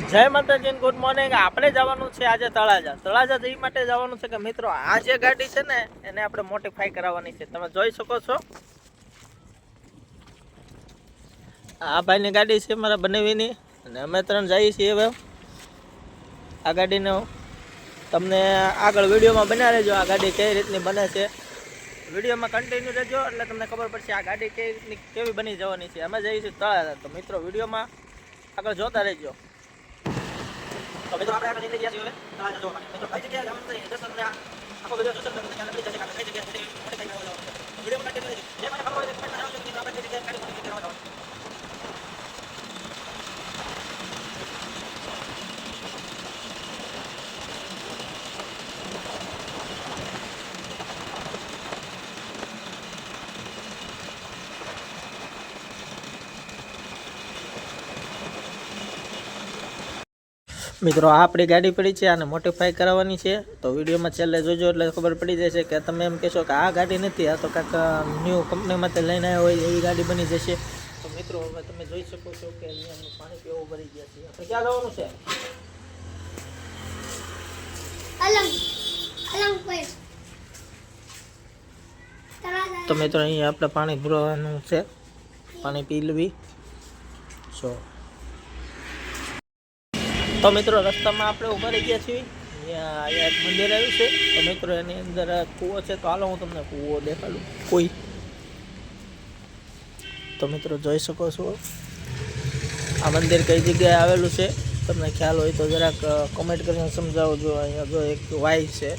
જય માતાજી good morning આપણે જવાનું છે આજે તળાજા. તળાજા જઈ માટે જવાનું છે કે મિત્રો, આ જે ગાડી છે ને, એને આપણે મોડિફાઈ કરાવવાની છે. તમે જોઈ શકો છો. આ ભાઈની ગાડી છે મારા બનાવીની. અને અમે ત્રણ જઈએ છીએ હવે. આ ગાડીને તમને આગળ વિડીયોમાં બના રહેજો, આ ગાડી કઈ રીતની બને છે. વિડીયોમાં કન્ટિન્યુ રહેજો, એટલે તમને ખબર પડશે આ ગાડી રીતની કેવી બની જવાની છે. અમે જઈએ છીએ તળાજા. તો મિત્રો, વિડીયોમાં આગળ જોતા રહેજો. તો મિત્રો આપણે આગળ જઈને ગયા છીએ હવે. માટે. મિત્રો, કઈ જગ્યાએ જવાનું છે? દર્શન આ આખો લખી જશે કઈ જગ્યાએ મોટે કઈ ખબર હોય તે comment માં જણાવજો કે મિત્રો આપણે કઈ જગ્યાએ ગાડી મોડિફાઈ કરવા જવાનું છે. મિત્રો આ આપણી ગાડી પડી છે આને મોડિફાઈ કરાવવાની છે. તો વિડીયોમાં છેલ્લે જોજો એટલે ખબર પડી જશે કે તમે એમ કહેશો કે આ ગાડી નથી આ તો કાંક ન્યૂ કંપનીમાંથી લઈને આવ્યા હોય એવી ગાડી બની જશે. તો મિત્રો હવે તમે જોઈ શકો છો કે અહીંયા પાણી પીવું ભરી ગયા છે. આપણે ક્યાં જવાનું છે? તો મિત્રો અહીંયા આપણે પાણી ભરવાનું છે. પાણી પી લેવી. સો તો મિત્રો, રસ્તામાં આપણે ઊભા રહી ગયા છીએ. અહીંયા એક મંદિર આવ્યું છે. તો મિત્રો, એની અંદર કૂવો છે. તો હાલો હું તમને કૂવો દેખાડું. કોઈ. તો મિત્રો, જોઈ શકો છો. આ મંદિર કઈ જગ્યાએ આવેલું છે? તમને ખ્યાલ હોય તો જરાક કમેન્ટ કરીને સમજાવો જો અહીંયા જો એક વાય છે.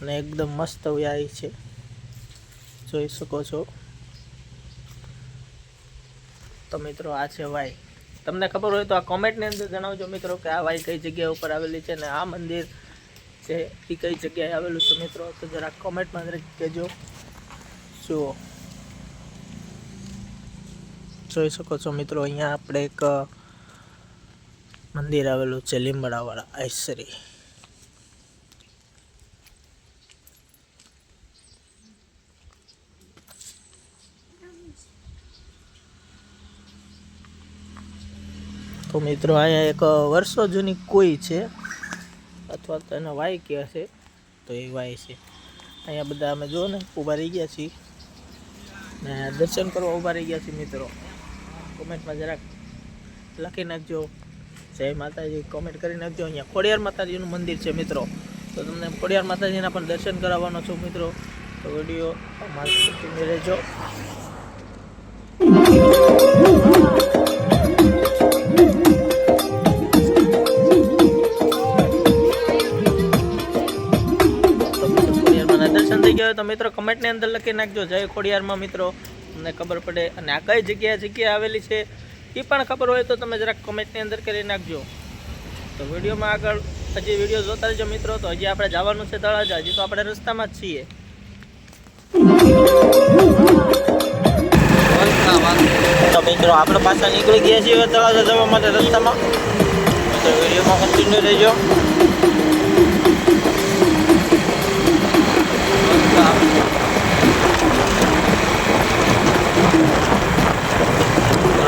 અને એકદમ મસ્ત વ્યાય છે. જોઈ શકો છો. તો મિત્રો આ છે વાય તમને ખબર હોય તો આ કોમેન્ટની અંદર જણાવજો મિત્રો કે આ વાય કઈ જગ્યા ઉપર આવેલી છે અને આ મંદિર છે એ કઈ જગ્યાએ આવેલું છે મિત્રો? તો જરા કોમેન્ટમાં અંદર કહેજો. જુઓ. જોઈ શકો છો મિત્રો, અહીંયા આપણે એક મંદિર આવેલું છે લીંબડાવાળા આઈસરી. તો મિત્રો, અહીંયા એક વર્ષો જૂની કોઈ છે, અથવા તો એને વાય કહે છે, તો એ વાય છે. અહીંયા બધા અમે જો ને, ઊભા રહી ગયા છીએ. ને દર્શન કરવા ઊભા રહી ગયા છીએ મિત્રો. કોમેન્ટમાં જરાક લખી નાખજો. જય માતાજી, કોમેન્ટ કરી નાખજો. અહીંયા ખોડિયાર માતાજીનું મંદિર છે મિત્રો. તો તમને ખોડિયાર માતાજીના પણ દર્શન કરાવવાનો છું મિત્રો. તો વીડિયો continue રહેજો. દર્શન થઈ ગયા. તો મિત્રો, કમેન્ટની અંદર લખી નાખજો. જય ખોડિયારમાં, મિત્રો. તમને ખબર પડે. અને આ કઈ જગ્યાએ જગ્યા આવેલી છે એ પણ ખબર હોય તો તમે જરાક કમેન્ટની અંદર કરી નાખજો. તો વિડીયોમાં આગળ હજી વીડિયો જોતા રહેજો, મિત્રો. તો હજી આપણે જવાનું છે તળાજા. હજી તો આપણે રસ્તામાં જ છીએ. તો મિત્રો, આપણે પાછા નીકળી ગયા છીએ તળાજા જવા માટે રસ્તામાં. તો વિડીયોમાં કન્ટિન્યુ રહેજો થોડાક આગળ આવ્યા એટલે અમે અહીંયા મળી ગયા છે માસીમાં જોઈ શકો છો તમે માસીમાને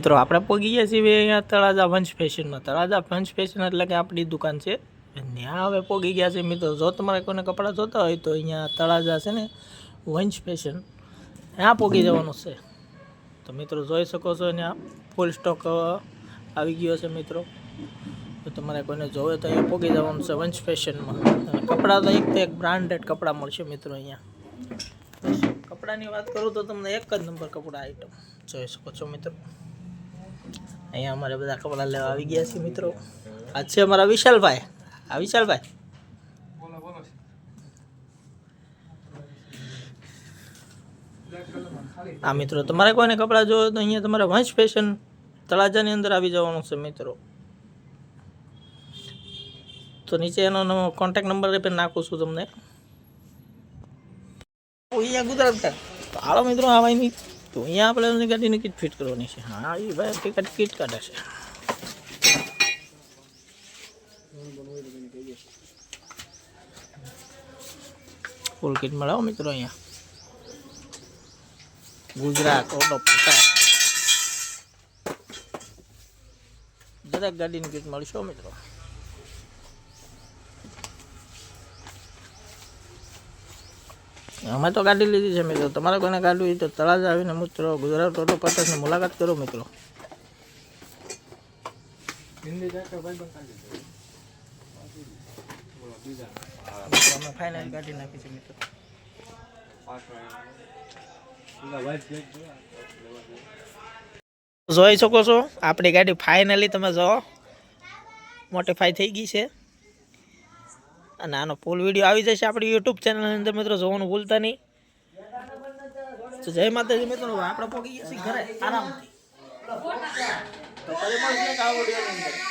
મિત્રો, આપણે પહોંચી ગયા છીએ અહીંયા તળાજા વંશ ફેશનમાં તળાજા વંશ ફેશન એટલે કે આપણી દુકાન છે. ત્યાં હવે પહોંચી ગયા છે મિત્રો. જો તમારે કોઈને કપડાં જોતા હોય તો અહીંયા તળાજા છે ને, વંશ ફેશન ત્યાં પહોંચી જવાનું છે. તો મિત્રો, જોઈ શકો છો અહીંયા ફૂલ સ્ટોક આવી ગયો છે મિત્રો. તો તમારે કોઈને જોવે તો અહીંયા પહોંચી જવાનું છે વંશ ફેશનમાં અને કપડાં તો એક તો એક બ્રાન્ડેડ કપડાં મળશે મિત્રો અહીંયા. કપડાની વાત કરું તો તમને એક જ નંબર કપડાં આઈટમ જોઈ શકો છો મિત્રો. અહીંયા અમારે બધા કપડાં લેવા આવી ગયા છે મિત્રો. આ છે અમારા વિશાલભાઈ. આ વિશાલભાઈ. આ મિત્રો, તમારે કોઈને કપડાં જોવો તો અહીંયા તમારે વંશ ફેશન તળાજાની અંદર આવી જવાનું છે, મિત્રો. તો નીચે એનો કોન્ટેક નંબર પણ નાખું છું તમને. અહીંયા ગુજરાત હાલો, મિત્રો આવાની તો અહીંયા આપણે ગાડીની કીટ ફિટ કરવાની છે. હા, એ ભાઈ ટિકિટ કીટ કાઢે છે. ફૂલ કીટ મળે હો મિત્રો અહીંયા. ગુજરાત ઓટો પટા દરેક ગાડીની કીટ મળશે મિત્રો. અમે તો કાઢી લીધી છે મિત્રો. તમારે કોઈને કાઢવી તો તળાજ આવીને મિત્રો ગુજરાત ઓટો પટાકની મુલાકાત કરો મિત્રો. જોઈ શકો છો, આપણી ગાડી ફાઇનલી તમે જો મોટીફાઈ થઈ ગઈ છે. અને આનો ફૂલ વીડિયો આવી જશે આપણી યુટ્યુબ ચેનલની અંદર, મિત્રો, જોવાનું ભૂલતા નહીં. તો જય માતાજી, મિત્રો આપણે પહોંચી ગયા છીએ ઘરે, આરામથી. તો ફરી મળીશું આ વિડીયોની અંદર